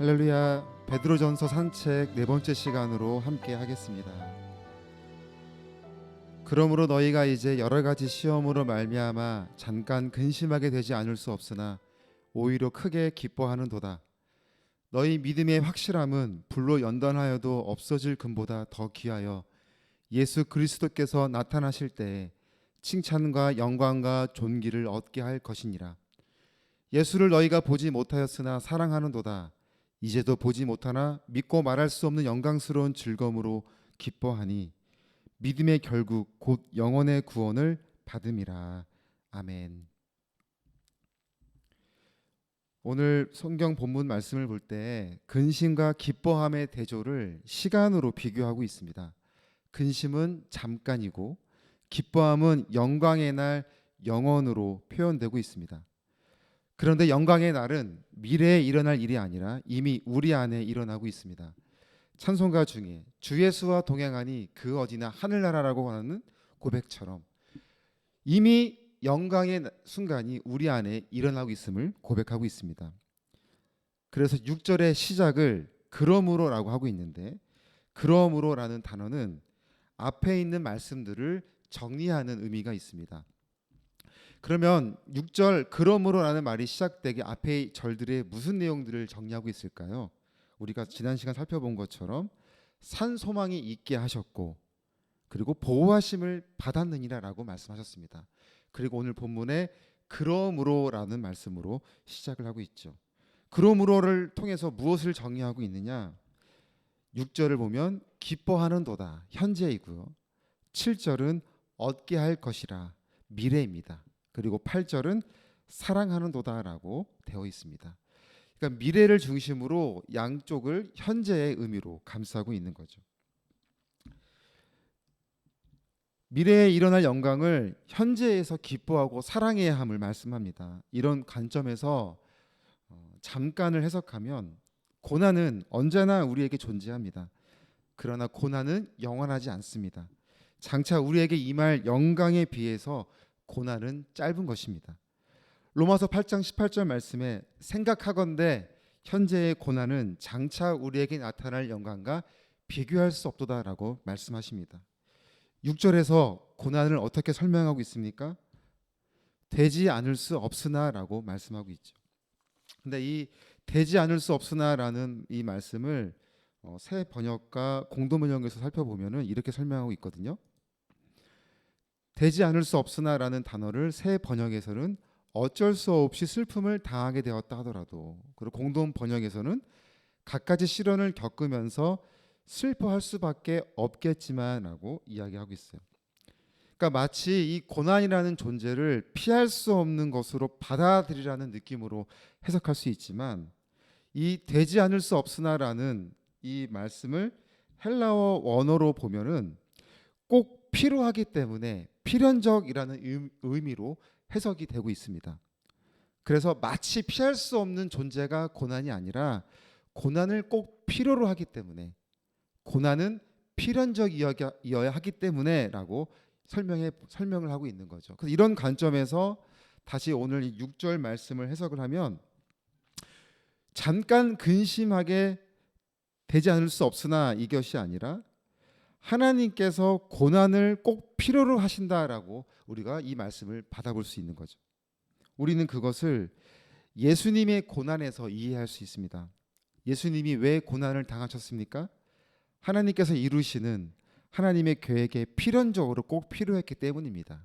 할렐루야 베드로전서 산책 네 번째 시간으로 함께 하겠습니다. 그러므로 너희가 이제 여러 가지 시험으로 말미암아 잠깐 근심하게 되지 않을 수 없으나 오히려 크게 기뻐하는도다. 너희 믿음의 확실함은 불로 연단하여도 없어질 금보다 더 귀하여 예수 그리스도께서 나타나실 때에 칭찬과 영광과 존귀를 얻게 할 것이니라. 예수를 너희가 보지 못하였으나 사랑하는도다. 이제도 보지 못하나 믿고 말할 수 없는 영광스러운 즐거움으로 기뻐하니 믿음의 결국 곧 영혼의 구원을 받음이라. 아멘. 오늘 성경 본문 말씀을 볼 때 근심과 기뻐함의 대조를 시간으로 비교하고 있습니다. 근심은 잠깐이고 기뻐함은 영광의 날 영원으로 표현되고 있습니다. 그런데 영광의 날은 미래에 일어날 일이 아니라 이미 우리 안에 일어나고 있습니다. 찬송가 중에 주 예수와 동행하니 그 어디나 하늘나라라고 하는 고백처럼 이미 영광의 순간이 우리 안에 일어나고 있음을 고백하고 있습니다. 그래서 6절의 시작을 그러므로라고 하고 있는데 그러므로라는 단어는 앞에 있는 말씀들을 정리하는 의미가 있습니다. 그러면 6절 그러므로라는 말이 시작되기 앞에 절들의 무슨 내용들을 정리하고 있을까요? 우리가 지난 시간 살펴본 것처럼 산 소망이 있게 하셨고 그리고 보호하심을 받았느니라라고 말씀하셨습니다. 그리고 오늘 본문에 그러므로라는 말씀으로 시작을 하고 있죠. 그러므로를 통해서 무엇을 정리하고 있느냐? 6절을 보면 기뻐하는도다 현재이고요. 7절은 얻게 할 것이라 미래입니다. 그리고 8절은 사랑하는도다라고 되어 있습니다. 그러니까 미래를 중심으로 양쪽을 현재의 의미로 감싸고 있는 거죠. 미래에 일어날 영광을 현재에서 기뻐하고 사랑해야 함을 말씀합니다. 이런 관점에서 어, 잠깐을 해석하면 고난은 언제나 우리에게 존재합니다. 그러나 고난은 영원하지 않습니다. 장차 우리에게 임할 영광에 비해서 고난은 짧은 것입니다. 로마서 8장 18절 말씀에 생각하건대 현재의 고난은 장차 우리에게 나타날 영광과 비교할 수 없도다라고 말씀하십니다. 6절에서 고난을 어떻게 설명하고 있습니까? 되지 않을 수 없으나라고 말씀하고 있죠. 근데 이 되지 않을 수 없으나라는 이 말씀을 어, 새 번역과 공동번역에서 살펴보면은 이렇게 설명하고 있거든요. 되지 않을 수 없으나라는 단어를 새 번역에서는 어쩔 수 없이 슬픔을 당하게 되었다 하더라도 그리고 공동 번역에서는 갖가지 시련을 겪으면서 슬퍼할 수밖에 없겠지만라고 이야기하고 있어요. 그러니까 마치 이 고난이라는 존재를 피할 수 없는 것으로 받아들이라는 느낌으로 해석할 수 있지만 이 되지 않을 수 없으나라는 이 말씀을 헬라어 원어로 보면은 꼭 필요하기 때문에 필연적이라는 의미로 해석이 되고 있습니다. 그래서 마치 피할 수 없는 존재가 고난이 아니라 고난을 꼭 필요로 하기 때문에 고난은 필연적이어야 하기 때문에라고 설명해 설명을 하고 있는 거죠. 그래서 이런 관점에서 다시 오늘 이 6절 말씀을 해석을 하면 잠깐 근심하게 되지 않을 수 없으나 이것이 아니라 하나님께서 고난을 꼭 필요로 하신다라고 우리가 이 말씀을 받아볼 수 있는 거죠. 우리는 그것을 예수님의 고난에서 이해할 수 있습니다. 예수님이 왜 고난을 당하셨습니까? 하나님께서 이루시는 하나님의 계획에 필연적으로 꼭 필요했기 때문입니다.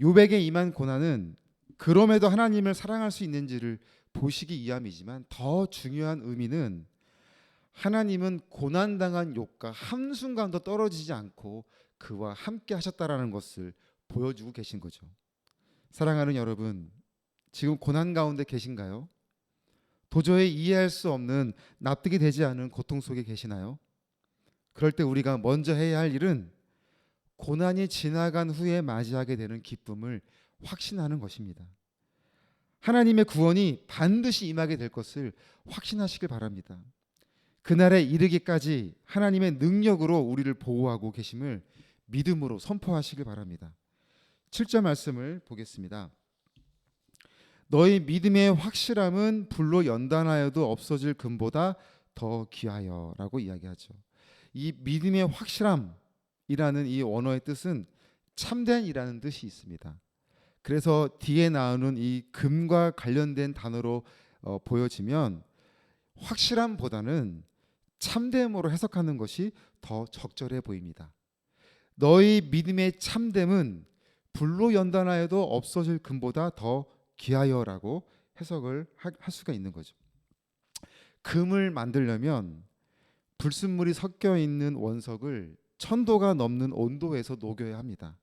요백에 임한 고난은 그럼에도 하나님을 사랑할 수 있는지를 보시기 위함이지만 더 중요한 의미는 하나님은 고난당한 욕과 한순간도 떨어지지 않고 그와 함께 하셨다라는 것을 보여주고 계신 거죠. 사랑하는 여러분, 지금 고난 가운데 계신가요? 도저히 이해할 수 없는 납득이 되지 않은 고통 속에 계시나요? 그럴 때 우리가 먼저 해야 할 일은 고난이 지나간 후에 맞이하게 되는 기쁨을 확신하는 것입니다. 하나님의 구원이 반드시 임하게 될 것을 확신하시길 바랍니다. 그날에 이르기까지 하나님의 능력으로 우리를 보호하고 계심을 믿음으로 선포하시길 바랍니다. 7절 말씀을 보겠습니다. 너희 믿음의 확실함은 불로 연단하여도 없어질 금보다 더 귀하여라고 이야기하죠. 이 믿음의 확실함이라는 이 원어의 뜻은 참된이라는 뜻이 있습니다. 그래서 뒤에 나오는 이 금과 관련된 단어로 어, 보여지면 확실함보다는 참됨으로 해석하는 것이 더 적절해 보입니다. 너희 믿음의 참됨은 불로 연단하여도 없어질 금보다 더 귀하여라고 해석을 하- 할 수가 있는 거죠. 금을 만들려면 불순물이 섞여 있는 원석을 천도가 넘는 온도에서 녹여야 합니다.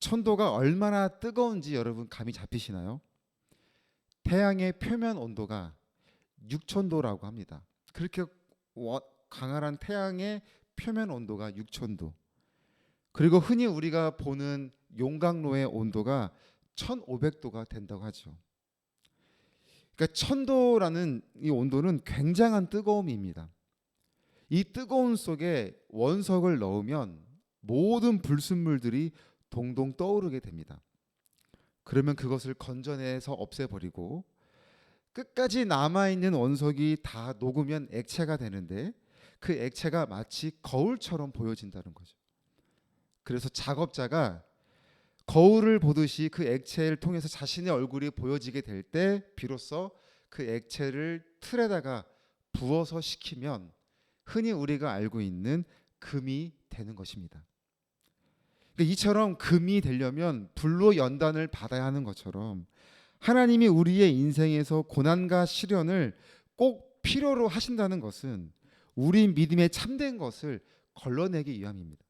천도가 얼마나 뜨거운지 여러분 감이 잡히시나요? 태양의 표면 온도가 6천도라고 합니다. 그렇게 워- 강한 태양의 표면 온도가 6천도. 그리고 흔히 우리가 보는 용광로의 온도가 1,500도가 된다고 하죠. 그러니까 천도라는 이 온도는 굉장한 뜨거움입니다. 이 뜨거운 속에 원석을 넣으면 모든 불순물들이 동동 떠오르게 됩니다. 그러면 그것을 건져내서 없애버리고 끝까지 남아 있는 원석이 다 녹으면 액체가 되는데 그 액체가 마치 거울처럼 보여진다는 거죠. 그래서 작업자가 거울을 보듯이 그 액체를 통해서 자신의 얼굴이 보여지게 될 때 비로소 그 액체를 틀에다가 부어서 식히면 흔히 우리가 알고 있는 금이 되는 것입니다. 그러니까 이처럼 금이 되려면 불로 연단을 받아야 하는 것처럼 하나님이 우리의 인생에서 고난과 시련을 꼭 필요로 하신다는 것은 우리 믿음에 참된 것을 걸러내기 위함입니다.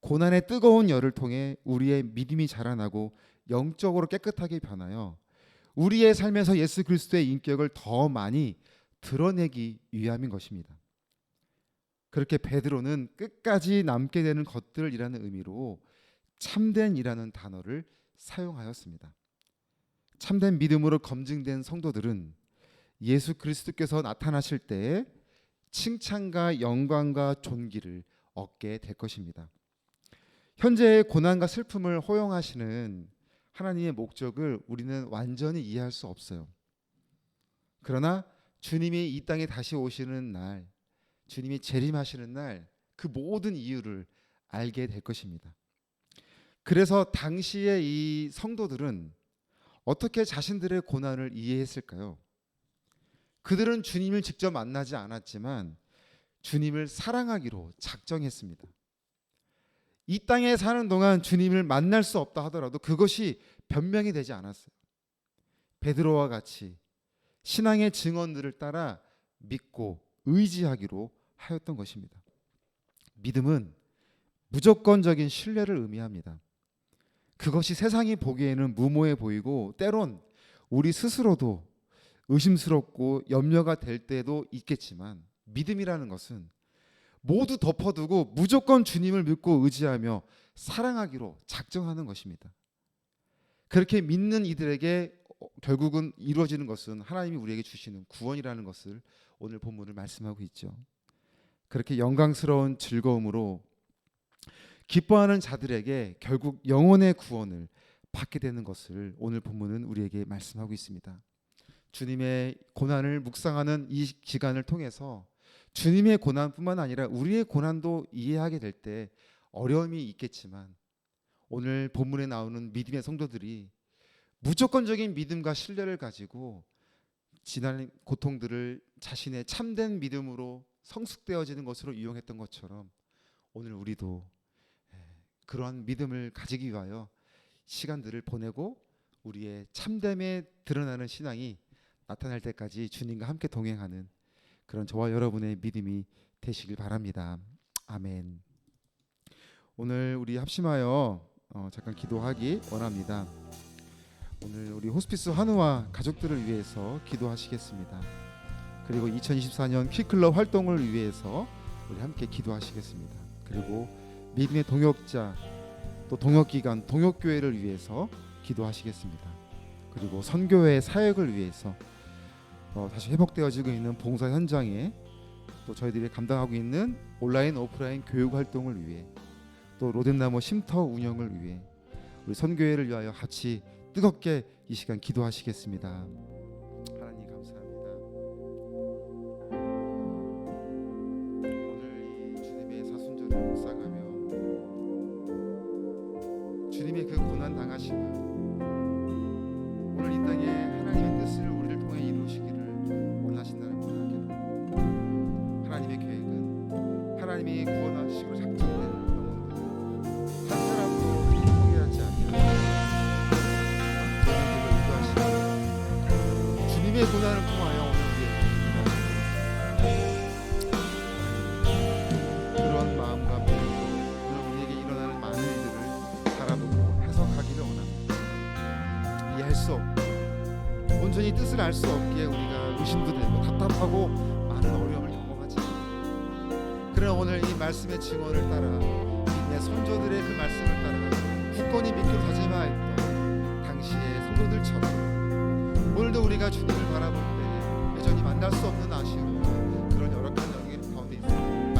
고난의 뜨거운 열을 통해 우리의 믿음이 자라나고 영적으로 깨끗하게 변하여 우리의 삶에서 예수 그리스도의 인격을 더 많이 드러내기 위함인 것입니다. 그렇게 베드로는 끝까지 남게 되는 것들이라는 의미로 참된이라는 단어를 사용하였습니다. 참된 믿음으로 검증된 성도들은 예수 그리스도께서 나타나실 때에 칭찬과 영광과 존귀를 얻게 될 것입니다. 현재의 고난과 슬픔을 허용하시는 하나님의 목적을 우리는 완전히 이해할 수 없어요. 그러나 주님이 이 땅에 다시 오시는 날, 주님이 재림하시는 날, 그 모든 이유를 알게 될 것입니다. 그래서 당시의 이 성도들은 어떻게 자신들의 고난을 이해했을까요? 그들은 주님을 직접 만나지 않았지만 주님을 사랑하기로 작정했습니다. 이 땅에 사는 동안 주님을 만날 수 없다 하더라도 그것이 변명이 되지 않았어요. 베드로와 같이 신앙의 증언들을 따라 믿고 의지하기로 하였던 것입니다. 믿음은 무조건적인 신뢰를 의미합니다. 그것이 세상이 보기에는 무모해 보이고 때론 우리 스스로도 의심스럽고 염려가 될 때도 있겠지만 믿음이라는 것은 모두 덮어두고 무조건 주님을 믿고 의지하며 사랑하기로 작정하는 것입니다. 그렇게 믿는 이들에게 어, 결국은 이루어지는 것은 하나님이 우리에게 주시는 구원이라는 것을 오늘 본문을 말씀하고 있죠. 그렇게 영광스러운 즐거움으로 기뻐하는 자들에게 결국 영혼의 구원을 받게 되는 것을 오늘 본문은 우리에게 말씀하고 있습니다. 주님의 고난을 묵상하는 이 기간을 통해서 주님의 고난뿐만 아니라 우리의 고난도 이해하게 될 때 어려움이 있겠지만 오늘 본문에 나오는 믿음의 성도들이 무조건적인 믿음과 신뢰를 가지고 지난 고통들을 자신의 참된 믿음으로 성숙되어지는 것으로 이용했던 것처럼 오늘 우리도 예, 그러한 믿음을 가지기 위하여 시간들을 보내고 우리의 참됨에 드러나는 신앙이 나타날 때까지 주님과 함께 동행하는 그런 저와 여러분의 믿음이 되시길 바랍니다. 아멘. 오늘 우리 합심하여 어, 잠깐 기도하기 원합니다. 오늘 우리 호스피스 한우와 가족들을 위해서 기도하시겠습니다. 그리고 2024년 키클럽 활동을 위해서 우리 함께 기도하시겠습니다. 그리고 믿음의 동역자 또 동역기관 동역교회를 위해서 기도하시겠습니다. 그리고 선교회 사역을 위해서 어, 다시 회복되어지고 있는 봉사 현장에 또 저희들이 감당하고 있는 온라인 오프라인 교육 활동을 위해 또 로덴나무 쉼터 운영을 위해 우리 선교회를 위하여 같이 뜨겁게 이 시간 기도하시겠습니다. 주님의 그 고난 당하심을 오늘 이 땅에 하나님의 뜻을 우리를 통해 이루시기를 원하신다는 고백을 하나님의 계획은 하나님이 구원하시고 작정된 영혼들 한 사람도 포기하지 아니하시고 의도하시고 주님의 고난을 통하여 말씀의 증언을 따라 내 선조들의 그 말씀을 따라 굳건히 믿기로 다짐하였던 당시의 성도들처럼 오늘도 우리가 주님을 바라볼 때 여전히 만날 수 없는 아쉬움 그런 열악한 영역 가운데 있어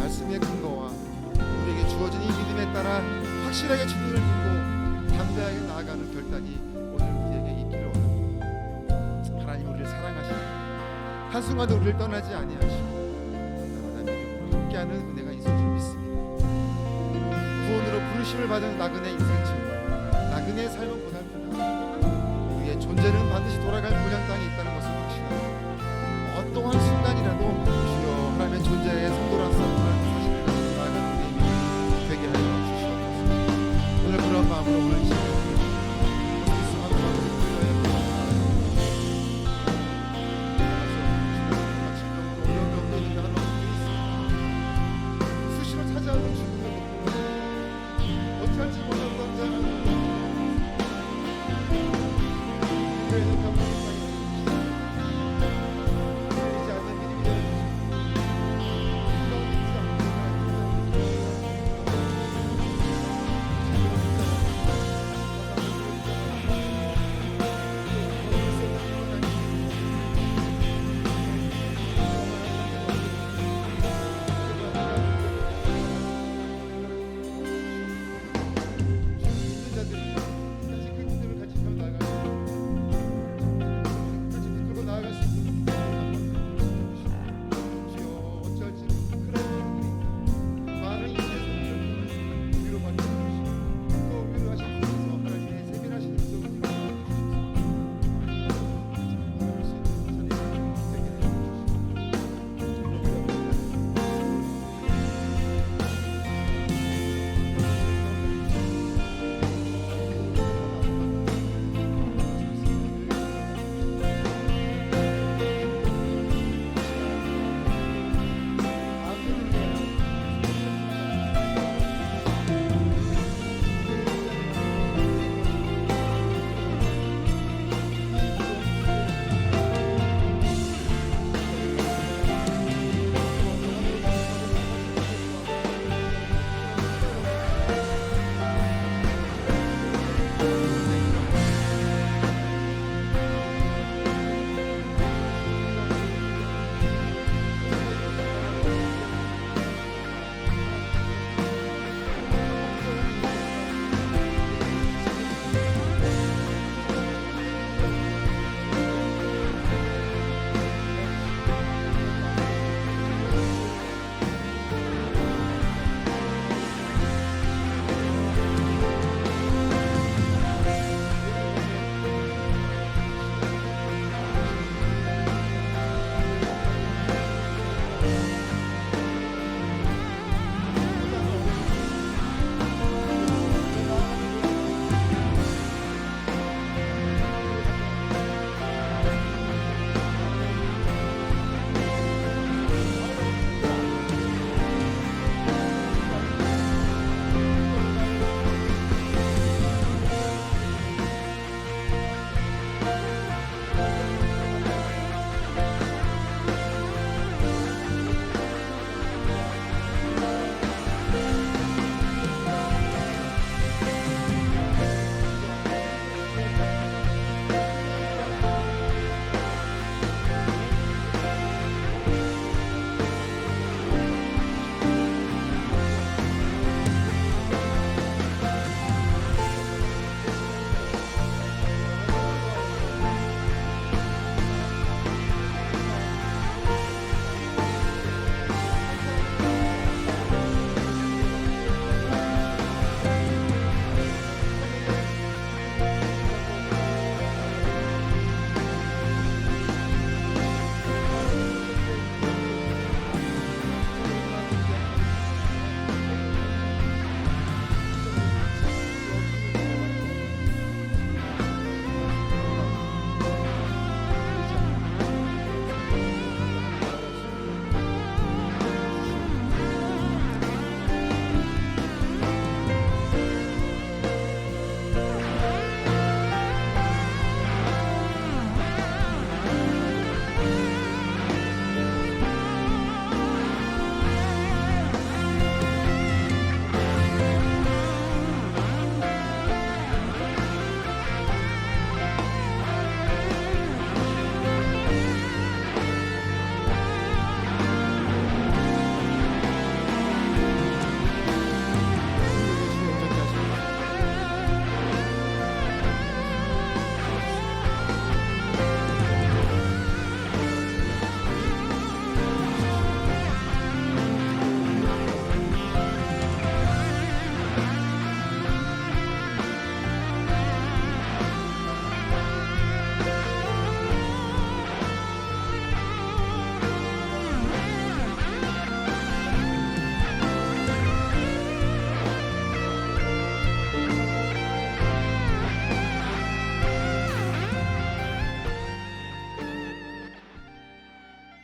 말씀의 근거와 우리에게 주어진 이 믿음에 따라 확실하게 주님을 믿고 담대하게 나아가는 결단이 오늘 우리에게 있기를 원합니다. 하나님 우리를 사랑하시고 한순간도 우리를 떠나지 아니하시고 날마다 믿음으로 함께하는 은혜 부르심을 받은 나그네 인생처럼 나그네의 삶은 고달프다. 우리의 존재는 반드시 돌아갈 본향 땅에 있다는 것을 확신하고 어떠한 순간이라도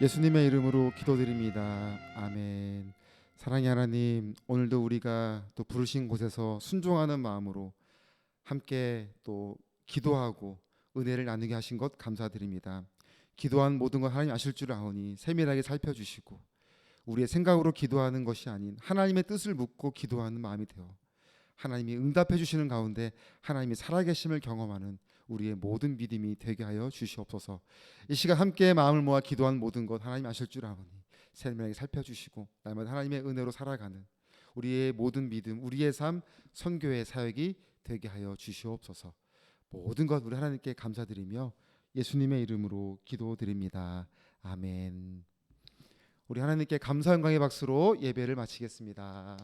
예수님의 이름으로 기도드립니다. 아멘. 사랑의 하나님, 오늘도 우리가 또 부르신 곳에서 순종하는 마음으로 함께 또 기도하고 은혜를 나누게 하신 것 감사드립니다. 기도한 모든 것 하나님 아실 줄 아오니 세밀하게 살펴주시고 우리의 생각으로 기도하는 것이 아닌 하나님의 뜻을 묻고 기도하는 마음이 되어 하나님이 응답해 주시는 가운데 하나님이 살아계심을 경험하는 우리의 모든 믿음이 되게 하여 주시옵소서. 이 시간 함께 마음을 모아 기도한 모든 것 하나님 아실 줄 아오니 세밀하게 살펴주시고 날마다 하나님의 은혜로 살아가는 우리의 모든 믿음, 우리의 삶, 선교의 사역이 되게 하여 주시옵소서. 모든 것 우리 하나님께 감사드리며 예수님의 이름으로 기도드립니다. 아멘. 우리 하나님께 감사 영광의 박수로 예배를 마치겠습니다.